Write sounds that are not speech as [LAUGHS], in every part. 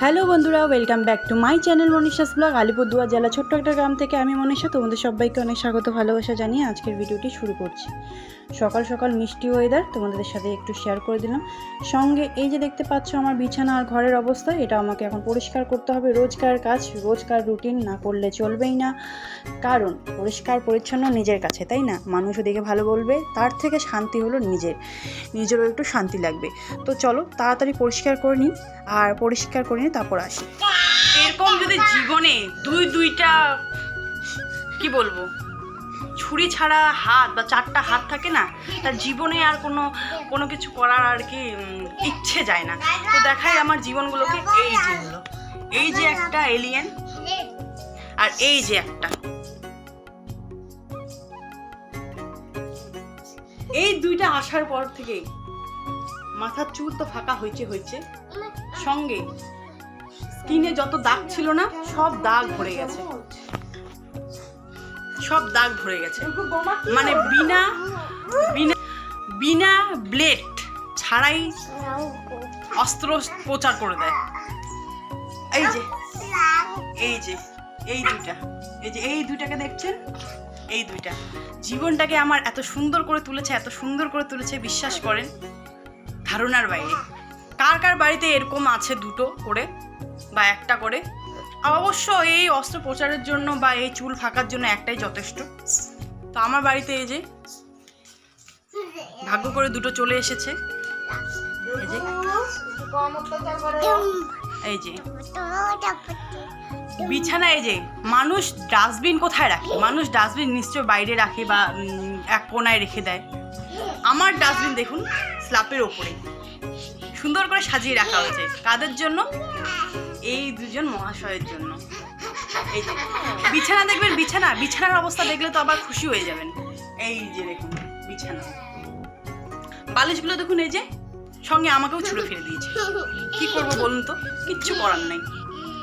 Hello বন্ধুরা welcome back to my channel Manisha's vlog Alipurduar জেলা ছোট্ট একটা গ্রাম থেকে আমি মনীষা। তোমাদের সবাইকে অনেক স্বাগত, ভালোবাসা জানিয়ে আজকের ভিডিওটি শুরু করছি। সকাল সকাল মিষ্টি ওয়েদার তোমাদের সাথে একটু শেয়ার করে দিলাম। সঙ্গে এই যে দেখতে পাচ্ছ আমার বিছানা আর ঘরের অবস্থা, এটা আমাকে এখন পরিষ্কার করতে হবে। রোজকার কাজ, রোজকার রুটিন না করলে চলবেই না। কারণ পরিষ্কার, পরিচ্ছন্ন নিজের কাছে, তাই না? মানুষ দেখে ভালো বলবে, তার থেকে শান্তি হলো নিজের। নিজেরও একটু শান্তি লাগবে। তো চলো তাড়াতাড়ি পরিষ্কার করে নিই। আর পরিষ্কার করে তারপর আসি। এরকম যদি জীবনে দুই দুইটা, কি বলব, ছুরি ছাড়া হাত বা চারটা হাত থাকে না, তার জীবনে আর কোনো কোনো কিছু করার আর কি ইচ্ছে যায় না। তো দেখাই আমার জীবনগুলোকে এই যে এই যে একটা এলিয়েন আর এই যে একটা। এই দুইটা আসার পর থেকে মাথার চুল তো ফাঁকা হয়েছে হয়েছে সঙ্গে স্কিনে যত দাগ ছিল না, সব দাগ ভরে গেছে। সব দাগ ভরে গেছে। মানে বিনা বিনা ব্লেড ছাড়াই অস্ত্র প্রচার করে দেয়। এই যে এই যে, এই দুইটা। এই যে, এই দুইটাকে দেখছেন? এই দুইটা। জীবনটাকে আমার এত সুন্দর করে তুলেছে, এত সুন্দর করে তুলেছে, বিশ্বাস করেন? ধারণার বাইরে। কার কার বাড়িতে এরকম আছে দুটো করে? বা একটা করে। অবশ্য এই অস্ত্র প্রচারের জন্য বা এই চুল ফাঁকার জন্য একটাই যথেষ্ট। তো আমার বাড়িতে এই যে ভাগ্য করে দুটো চলে এসেছে। এই যে। এই যে। বিছানা এই যে। মানুষ ডাস্টবিন কোথায় রাখে? মানুষ ডাস্টবিন নিশ্চয় বাইরে রাখে বা এক কোনায় রেখে দেয়। আমার ডাস্টবিন দেখুন স্ল্যাপের ওপরে সুন্দর করে সাজিয়ে রাখা হয়েছে। কাদের জন্য? এই দুজন মহাশয়ের জন্য। এই যে, বিছানা দেখবেন, বিছানা, বিছানার অবস্থা দেখলে তো আবার খুশি হয়ে যাবেন। এই যে দেখুন, বিছানা। বালিশগুলো দেখুন, এই যে, সঙ্গে আমাকেও ছুড়ে ফেলে দিয়েছে। কি করব বলুন তো? কিচ্ছু করার নাই।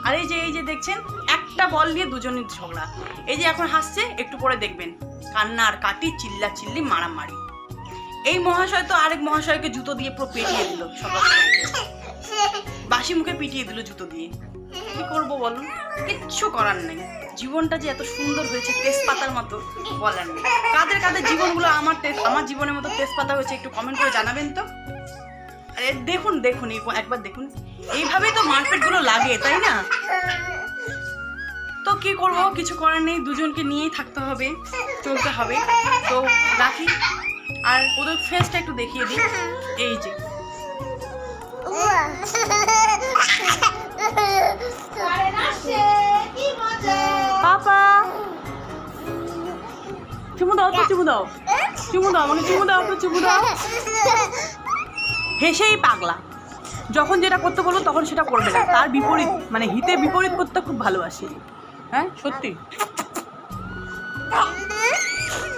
আর এই যে এই যে দেখছেন, একটা বল নিয়ে দুজনের ঝগড়া। এই যে এখন হাসছে, একটু পরে দেখবেন কান্না আর কাটি চিল্লা চিল্লি মারামারি। এই মহাশয় তো আরেক মহাশয়কে জুতো দিয়ে পুরো পেটিয়ে দিল সকাল। বাসি মুখে পিটিয়ে দিল জুতো দিয়ে। কি করব বলুন কিচ্ছু করার নেই। জীবনটা যে এত সুন্দর হয়েছে, তেজপাতার মতো বলার নেই। কাদের কাদের জীবনগুলো আমার আমার জীবনের মতো তেজপাতা হয়েছে একটু কমেন্ট করে জানাবেন তো? আরে দেখুন দেখুন একবার দেখুন। এইভাবেই তো মারপেটগুলো লাগে, তাই না? তো কি করব? কিছু করার নেই, দুজনকে নিয়েই থাকতে হবে, চলতে হবে। তো রাখি, আর ওদের ফেসটা একটু দেখিয়ে দিই। এই যে। পাপা। চুমু দাও তো, চুমু দাও। চুমু দাও, আমাকে চুমু দাও তো চুমু দাও। হেসেই পাগলা। যখন যেটা করতে বলো তখন সেটা করবে না। তার বিপরীত মানে হিতে বিপরীত করতে খুব ভালোবাসি। হ্যাঁ সত্যি।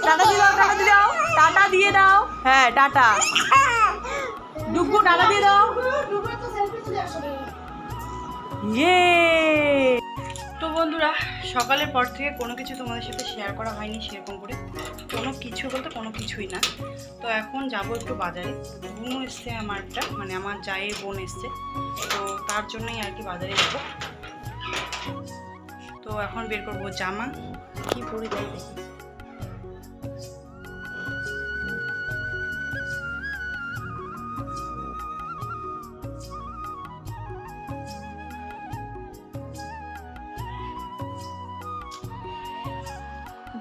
টাটা দিয়ে দাও, টাটা দিয়ে দাও। টাটা দিয়ে দাও। হ্যাঁ টাটা। ডুগু টাটা দিয়ে দাও। ইয়ে তো বন্ধুরা সকালের পর থেকে কোনো কিছু তোমাদের সাথে শেয়ার করা হয়নি সেরকম করে। কোনো কিছু বলতে কোনো কিছুই না। তো এখন যাব একটু বাজারে। বোনও এসছে আমারটা মানে আমার জায়ের বোন এসছে। তো তার জন্যই আর কি বাজারে যাব। তো এখন বের করব জামা। কি পরে যাই দেখি।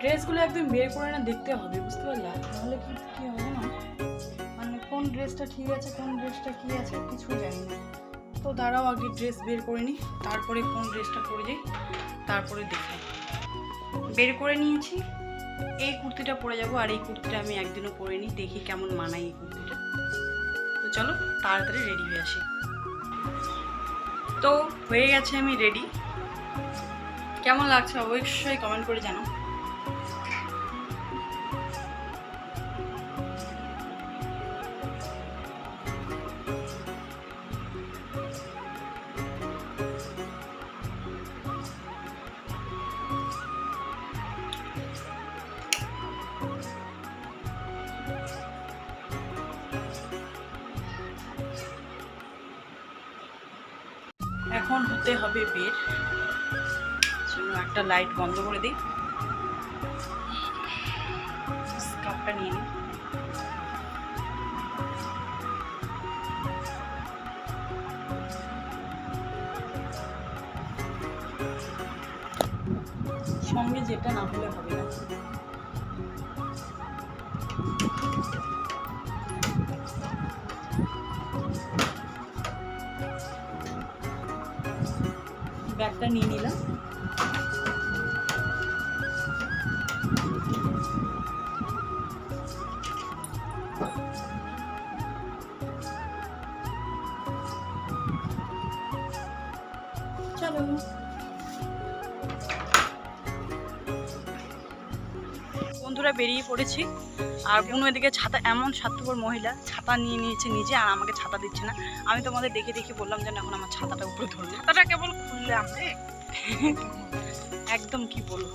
ড্রেসগুলো একদম বের করে না দেখতে হবে, বুঝতে পারলা? তাহলে কি কি হবে না মানে কোন ড্রেসটা ঠিক আছে, কোন ড্রেসটা কি আছে, কিছু জানি না। তো দাঁড়াও, আগে ড্রেস বের করে নিই তারপরে কোন ড্রেসটা পরে যাই, তারপরে দেখাই বের করে নিয়েছি, এই কুর্তিটা পরে যাব, আর এই কুর্তিটা আমি একদিনও পরে নিই দেখি কেমন মানাই এই কুর্তিটা। তো চলো, তাড়াতাড়ি রেডি হয়ে আসি। তো হয়ে গেছে আমি রেডি কেমন লাগছে অবশ্যই কমেন্ট করে জানাও। হতে হবে বের একটা লাইট বন্ধ করে দিই। কাপটা নিয়ে নিই। সঙ্গে যেটা না হলে হবে না। ব্যাগটা নিয়ে নিলাম। বন্ধুরা বেরিয়ে পড়েছি। আর বুনু এদিকে ছাতা এমন স্বার্থপর মহিলা ছাতা নিয়ে নিয়েছে নিজে আর আমাকে ছাতা দিচ্ছে না। আমি তোমাদের দেখে দেখে বললাম যেন এখন আমার ছাতাটা উপরে ধরবে ছাতাটা কেবল খুললাম রে [LAUGHS] একদম কি বলব।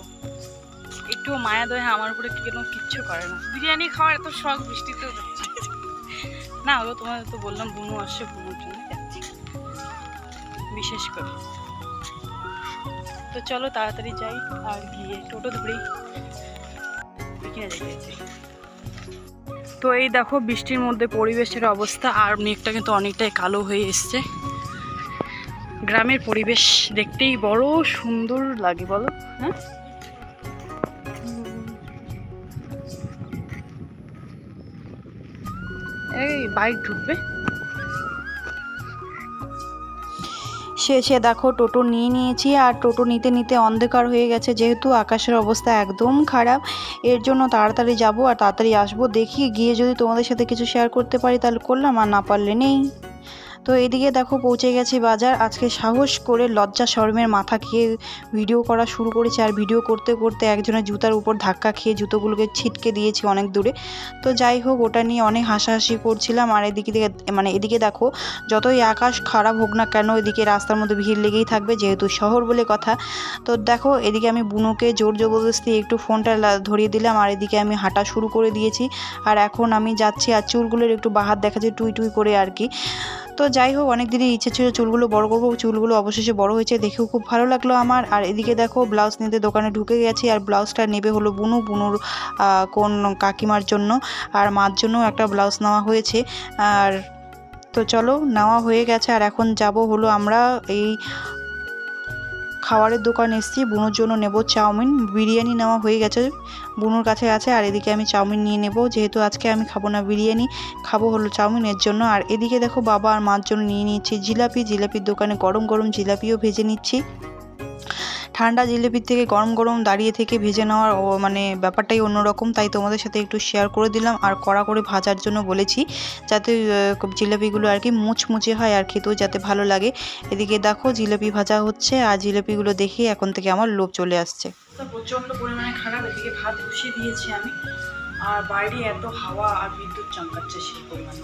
একটুও মায়া দয়া আমার উপরে কেন কিচ্ছু করে না। বিরিয়ানি খাওয়ার এত শখ বৃষ্টিতেও যাচ্ছে না হলো তোমাদের তো বললাম বুনু আসছে বুনুর জন্য। বিশেষ করে। তো চলো তাড়াতাড়ি যাই আর গিয়ে টোটো ধরেই তো এই দেখো বৃষ্টির মধ্যে পরিবেশের অবস্থা আর মেঘটা কিন্তু অনেকটাই কালো হয়ে এসছে। গ্রামের পরিবেশ দেখতেই বড় সুন্দর লাগে, বলো? হ্যাঁ? এই বাইক ঢুকবে। শেষে দেখো টোটো নিয়ে নিয়েছি আর টোটো নিতে নিতে অন্ধকার হয়ে গেছে যেহেতু আকাশের অবস্থা একদম খারাপ। এর জন্য তাড়াতাড়ি যাব আর তাড়াতাড়ি আসব। দেখি গিয়ে যদি তোমাদের সাথে কিছু শেয়ার করতে পারি তাহলে করলাম আর না পারলে নেই। তো এদিকে দেখো পৌঁছে গেছি বাজার। আজকে সাহস করে লজ্জা শরমের মাথা খেয়ে ভিডিও করা শুরু করেছি। আর ভিডিও করতে করতে একজনের জুতার উপর ধাক্কা খেয়ে জুতোগুলোকে ছিটকে দিয়েছি অনেক দূরে। তো যাই হোক, ওটা নিয়ে অনেক হাসাহাসি করছিলাম। আর এদিকে দিকে মানে এদিকে দেখো, যতই আকাশ খারাপ হোক না কেন, এদিকে রাস্তার মধ্যে ভিড় লেগেই থাকবে, যেহেতু শহর বলে কথা। তো দেখো, এদিকে আমি বুনোকে জোর জবরদস্তি একটু ফোনটা ধরিয়ে দিলাম। আর এদিকে আমি হাঁটা শুরু করে দিয়েছি। আর এখন আমি যাচ্ছি, আর চুলগুলোর একটু বাহার দেখাচ্ছে টুই টুই করে আর কি। তো যাই হোক অনেক দিনই ইচ্ছে ছিল চুলগুলো বড় করব, চুলগুলো অবশেষে বড় হয়েছে, দেখেও খুব ভালো লাগল আমার। আর এদিকে দেখো, ব্লাউজ নিতে দোকানে ঢুকে গেছি, আর ব্লাউজটা নেবে হলো বুনু, বুনুর কোন কাকিমার জন্য, আর মার জন্য একটা ব্লাউজ নেওয়া হয়েছে। আর তো চলো, নেওয়া হয়ে গেছে, আর এখন যাব হলো আমরা এই খাবারের দোকান এসেছি, বুনোর জন্য নেব চাউমিন। বিরিয়ানি নেওয়া হয়ে গেছে, বুনোর কাছে আছে, আর এদিকে আমি চাউমিন নিয়ে নেব। যেহেতু আজকে আমি খাব না বিরিয়ানি, খাব হলো চাউমিন এর জন্য। আর এদিকে দেখো বাবা আর মার জন্য নিয়ে নিচ্ছি জিলাপি। জিলাপির দোকানে গরম গরম জিলাপিও ভেজে নিচ্ছি। ঠান্ডা জিলিপির থেকে গরম গরম দাঁড়িয়ে থেকে ভেজে নেওয়ার মানে ব্যাপারটাই অন্যরকম, তাই তোমাদের সাথে একটু শেয়ার করে দিলাম আর কড়া করে ভাজার জন্য বলেছি যাতে জিলাপিগুলো আর কি মুচমুচে হয় আর খেতেও যাতে ভালো লাগে। এদিকে দেখো জিলাপি ভাজা হচ্ছে আর জিলাপিগুলো দেখে এখন থেকে আমার লোভ চলে আসছে। প্রচণ্ড পরিমাণে খারাপ, এদিকে ভাত বসিয়ে দিয়েছি আমি। আর বাইরে এত হাওয়া আর বিদ্যুৎ চমকাচ্ছে সেই পরিমাণে।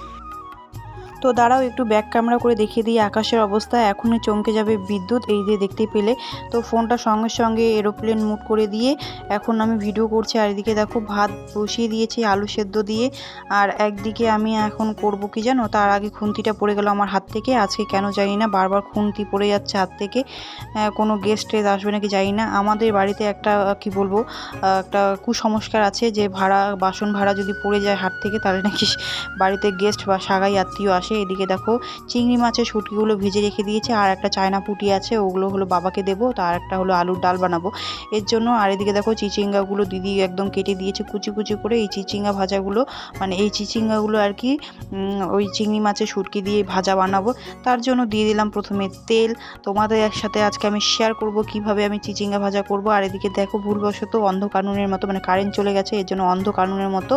তো দাঁড়াও, একটু ব্যাক ক্যামেরা করে দেখিয়ে দিই আকাশের অবস্থা। এখনই চমকে যাবে বিদ্যুৎ, এই যে দেখতে পেলে। তো ফোনটা সঙ্গে সঙ্গে এরোপ্লেন মুড করে দিয়ে এখন আমি ভিডিও করছি। আর এদিকে দেখো ভাত বসিয়ে দিয়েছি, আলু সেদ্ধ দিয়ে। আর একদিকে আমি এখন করব কি জানো? তার আগে খুন্তিটা পড়ে গেল আমার হাত থেকে। আজকে কেন জানি না, বারবার খুন্তি পড়ে যাচ্ছে হাত থেকে। কোনো গেস্ট টেস্ট আসবে নাকি জানি না। আমাদের বাড়িতে একটা কি বলব একটা কুসংস্কার আছে যে ভাড়া, বাসন ভাড়া যদি পড়ে যায় হাত থেকে, তাহলে নাকি বাড়িতে গেস্ট বা সাগাই আত্মীয় আসে। এদিকে দেখো চিংড়ি মাছের শুটকিগুলো ভেজে রেখে দিয়েছে, আর একটা চায়না পুটি আছে, ওগুলো হলো বাবাকে দেবো, তার একটা হলো আলুর ডাল বানাবো। এর জন্য আর এদিকে দেখো চিচিঙ্গাগুলো দিদি একদম কেটে দিয়েছে কুচি কুচি করে, এই চিচিঙ্গা ভাজাগুলো মানে এই চিচিঙ্গাগুলো আর কি ওই চিংড়ি মাছের শুটকি দিয়ে ভাজা বানাবো। তার জন্য দিয়ে দিলাম প্রথমে তেল, তোমাদের একসাথে আজকে আমি শেয়ার করব কীভাবে আমি চিচিঙ্গা ভাজা করব। আর এদিকে দেখো ভুলবশত অন্ধ কানুনের মতো মানে কারেন্ট চলে গেছে, এর জন্য অন্ধ কানুনের মতো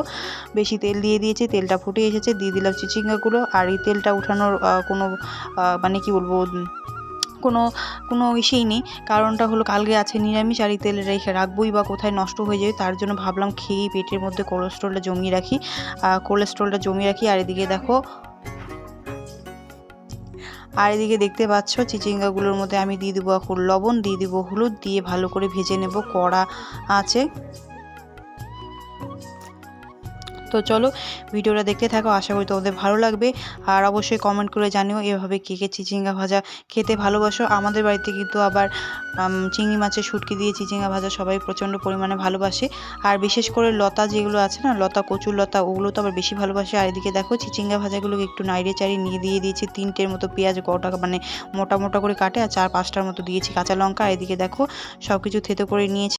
বেশি তেল দিয়ে দিয়েছি, তেলটা ফুটে এসেছে, দিয়ে দিলাম চিচিঙ্গাগুলো, আর এই তেলটা উঠানোর কোনো মানে কি বলব কোনো কোনো ইসেই নেই। কারণটা হলো কালকে আছে নিরামিষ আর এই তেল রেখে রাখবোই বা কোথায় নষ্ট হয়ে যাবে তার জন্য ভাবলাম খেয়েই পেটের মধ্যে কোলেস্ট্রলটা জমিয়ে রাখি। কোলেস্ট্রলটা জমিয়ে রাখি, আর এদিকে দেখো, আর এদিকে দেখতে পাচ্ছ চিচিঙ্গাগুলোর মধ্যে আমি দিয়ে দেবো লবণ, দিয়ে দেবো হলুদ, দিয়ে ভালো করে ভেজে নেব, কড়া আছে। তো চলো ভিডিওটা দেখতে থাকো, আশা করি তোমাদের ভালো লাগবে। আর অবশ্যই কমেন্ট করে জানিও এভাবে কে কে চিচিঙ্গা ভাজা খেতে ভালোবাসো। আমাদের বাড়িতে কিন্তু আবার চিংড়ি মাছের শুটকি দিয়ে চিচিঙ্গা ভাজা সবাই প্রচণ্ড পরিমাণে ভালোবাসে। আর বিশেষ করে লতা যেগুলো আছে না, লতা, কচুর লতা, ওগুলো তো আবার বেশি ভালোবাসে। আর এদিকে দেখো চিচিঙ্গা ভাজাগুলোকে একটু নাইড়ে চাড়িয়ে নিয়ে দিয়ে দিয়েছি। তিনটের মতো পেঁয়াজ গোটা মানে মোটা মোটা করে কাটে, আর চার পাঁচটার মতো দিয়েছি কাঁচা লঙ্কা। এদিকে দেখো সব কিছু থেতো করে নিয়েছি।